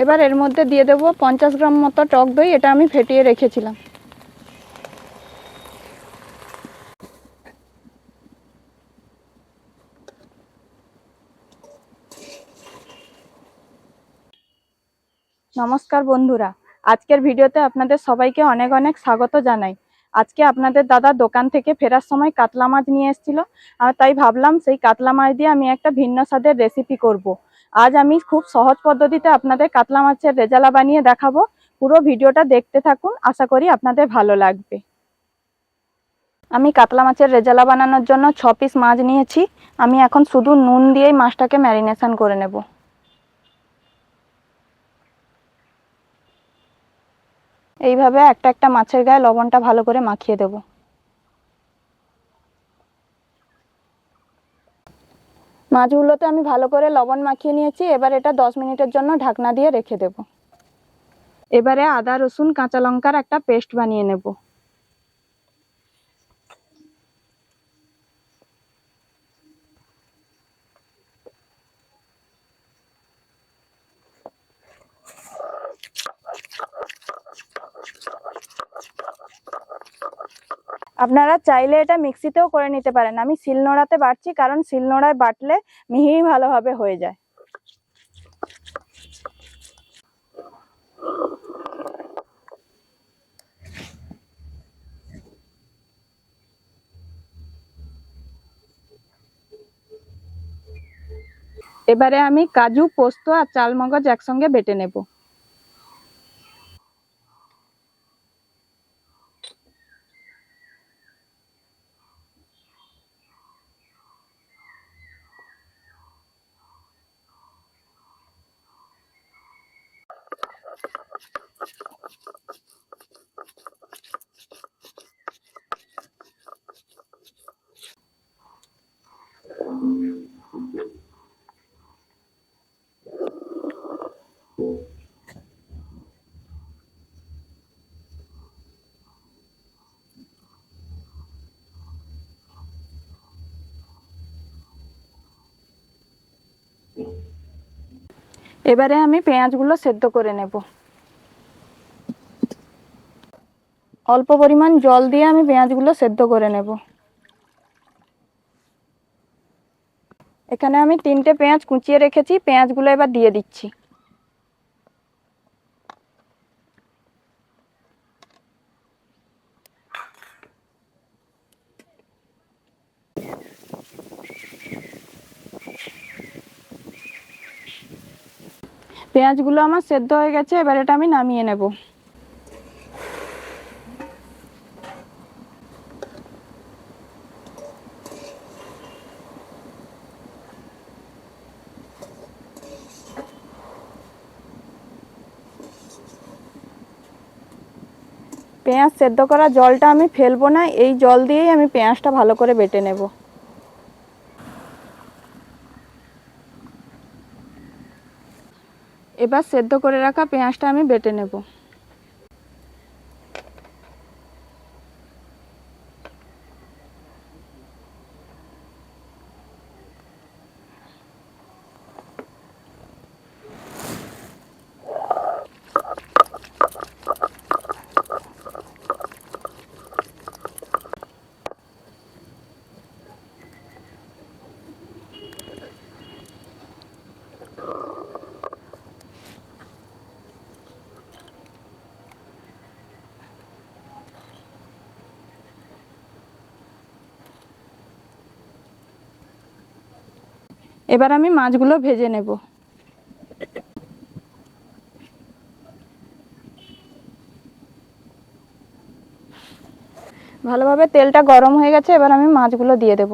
এবার এর মধ্যে দিয়ে দেবো পঞ্চাশ গ্রাম মতো টক দই, এটা আমি ফেটিয়ে রেখেছিলাম নমস্কার বন্ধুরা, আজকের ভিডিওতে আপনাদের সবাইকে অনেক অনেক স্বাগত জানাই আজকে আপনাদের দাদা দোকান থেকে ফেরার সময় কাতলা মাছ নিয়ে এসেছিল, আর তাই ভাবলাম সেই কাতলা মাছ দিয়ে আমি একটা ভিন্ন স্বাদের রেসিপি করব। আজ আমি খুব সহজ পদ্ধতিতে আপনাদের কাতলা মাছের রেজালা বানিয়ে দেখাবো। পুরো ভিডিওটা দেখতে থাকুন, আশা করি আপনাদের ভালো লাগবে। আমি কাতলা মাছের রেজালা বানানোর জন্য ছ পিস মাছ নিয়েছি। আমি এখন শুধু নুন দিয়েই মাছটাকে ম্যারিনেশন করে নেব। এইভাবে একটা একটা মাছের গায়ে লবণটা ভালো করে মাখিয়ে দেব। মাছগুলোতে আমি ভালো করে লবণ মাখিয়ে নিয়েছি, এবার এটা দশ মিনিটের জন্য ঢাকনা দিয়ে রেখে দেব। এবারে আদা, রসুন, কাঁচা লঙ্কার একটা পেস্ট বানিয়ে নেব। আপনারা চাইলে এটা মিক্সিতেও করে নিতে পারেন। আমি শিলনোড়াতে বাটছি কারণ শিলনোড়ায় বাটলে মিহি ভালোভাবে হয়ে যায়। এবারে আমি কাজু, পোস্ত আর চালমগজ একসঙ্গে বেটে নেব। এবারে আমি পেঁয়াজগুলো সেদ্ধ করে নেব। অল্প পরিমাণ জল দিয়ে আমি পেঁয়াজগুলো সেদ্ধ করে নেব। এখানে আমি তিনটে পেঁয়াজ কুচিয়ে রেখেছি, পেঁয়াজগুলো এবার দিয়ে দিচ্ছি। পেঁয়াজগুলো আমার সেদ্ধ হয়ে গেছে, এবার এটা আমি নামিয়ে নেব। পেঁয়াজ সেদ্ধ করা জলটা আমি ফেলব না, এই জল দিয়েই আমি পেঁয়াজটা ভালো করে বেটে নেব। এবার সেদ্ধ করে রাখা পেঁয়াজটা আমি বেটে নেব। এবার আমি মাছগুলো ভেজে নেব। ভালোভাবে তেলটা গরম হয়ে গেছে, এবার আমি মাছগুলো দিয়ে দেব।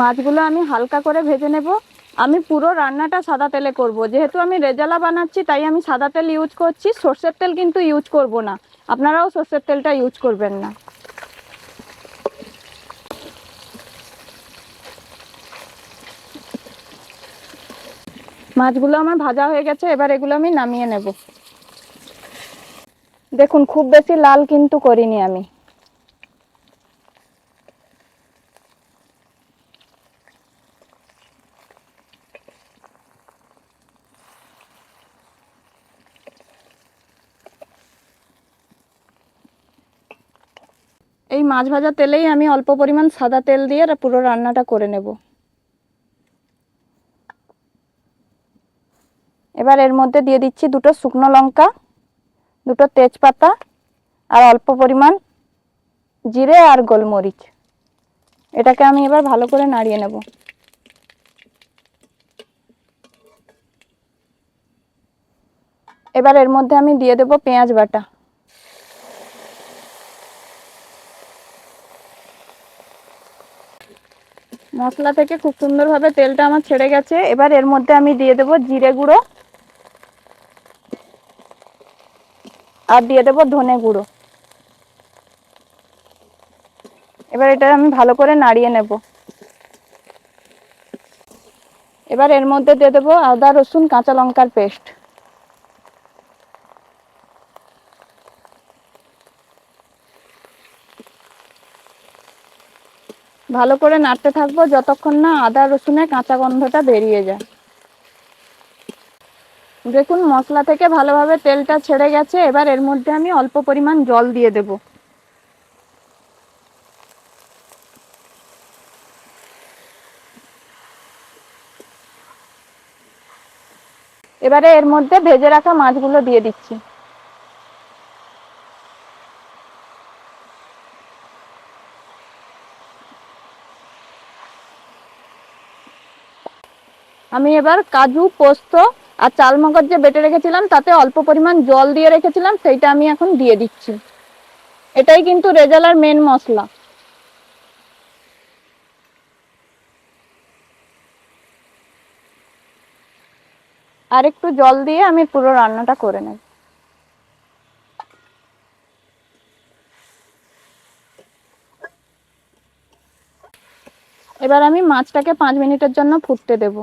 মাছগুলো আমি হালকা করে ভেজে নেব। আমি পুরো রান্নাটা সাদা তেলে করব। যেহেতু আমি রেজালা বানাচ্ছি, তাই আমি সাদা তেল ইউজ করছি। সর্ষের তেল কিন্তু ইউজ করব না। আপনারাও সর্ষের তেলটা ইউজ করবেন না। মাছগুলো আমার ভাজা হয়ে গেছে, এবার এগুলো আমি নামিয়ে নেব। দেখুন, খুব বেশি লাল কিন্তু করিনি আমি। এই মাছ ভাজা তেলেই আমি অল্প পরিমাণ সাদা তেল দিয়ে পুরো রান্নাটা করে নেব। এবার এর মধ্যে দিয়ে দিচ্ছি দুটো শুকনো লঙ্কা, দুটো তেজপাতা আর অল্প পরিমাণ জিরে আর গোলমরিচ। এটাকে আমি এবার ভালো করে নাড়িয়ে নেব। এবার এর মধ্যে আমি দিয়ে দেব পেঁয়াজ বাটা। মশলা থেকে খুব সুন্দরভাবে তেলটা আমার ছেড়ে গেছে। এবার এর মধ্যে আমি দিয়ে দেব জিরে গুঁড়ো আর দিয়ে দেব ধনে গুঁড়ো। এবার এটা আমি ভালো করে নাড়িয়ে নেব। এবার এর মধ্যে দিয়ে দেবো আদা, রসুন, কাঁচা লঙ্কার পেস্ট। ভালো করে নাড়তে থাকব, যতক্ষণ না আদা রসুনের কাঁচা গন্ধটা বেরিয়ে যায়। দেখুন, মশলা থেকে ভালোভাবে তেলটা ছেড়ে গেছে, এবার এর মধ্যে আমি অল্প পরিমাণ জল দিয়ে দেব। এবারে এর মধ্যে ভেজে রাখা মাছগুলো দিয়ে দিচ্ছি। আমি এবার কাজু, পোস্ত আর চালমগজ যে বেটে রেখেছিলাম, তাতে অল্প পরিমাণ জল দিয়ে রেখেছিলাম, সেইটা আমি এখন দিয়ে দিচ্ছি। এটাই কিন্তু রেজালার মেন মশলা। আর একটু জল দিয়ে আমি পুরো রান্নাটা করে নেব। এবার আমি মাছটাকে পাঁচ মিনিটের জন্য ফুটতে দেব।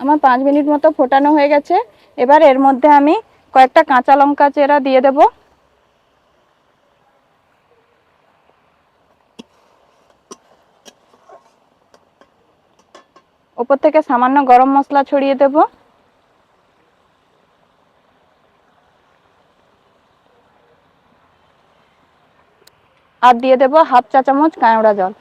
আমার পাঁচ মিনিট মতো ফোটানো হয়ে গেছে। এবার এর মধ্যে আমি কয়েকটা কাঁচা লঙ্কা চেরা দিয়ে দেব। ওপর থেকে সামান্য গরম মশলা ছড়িয়ে দেব। আর দিয়ে দেব হাফ চা চামচ কাঁওড়া জল।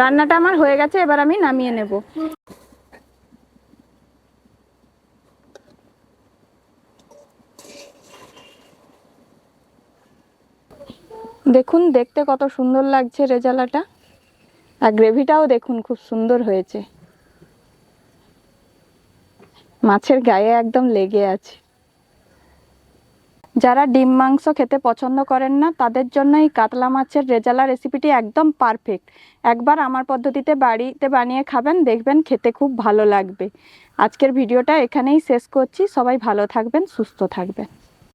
রান্নাটা আমার হয়ে গেছে, এবার আমি নামিয়ে নেব। দেখুন, দেখতে কত সুন্দর লাগছে রেজালাটা। আর গ্রেভিটাও দেখুন, খুব সুন্দর হয়েছে। মাছের গায়ে একদম লেগে আছে। যারা ডিম মাংস খেতে পছন্দ করেন না, তাদের জন্য এই কাতলা মাছের রেজালা রেসিপিটি একদম পারফেক্ট একবার আমার পদ্ধতিতে বাড়িতে বানিয়ে খাবেন, দেখবেন খেতে খুব ভালো লাগবে। আজকের ভিডিওটা এখানেই শেষ করছি। সবাই ভালো থাকবেন, সুস্থ থাকবেন।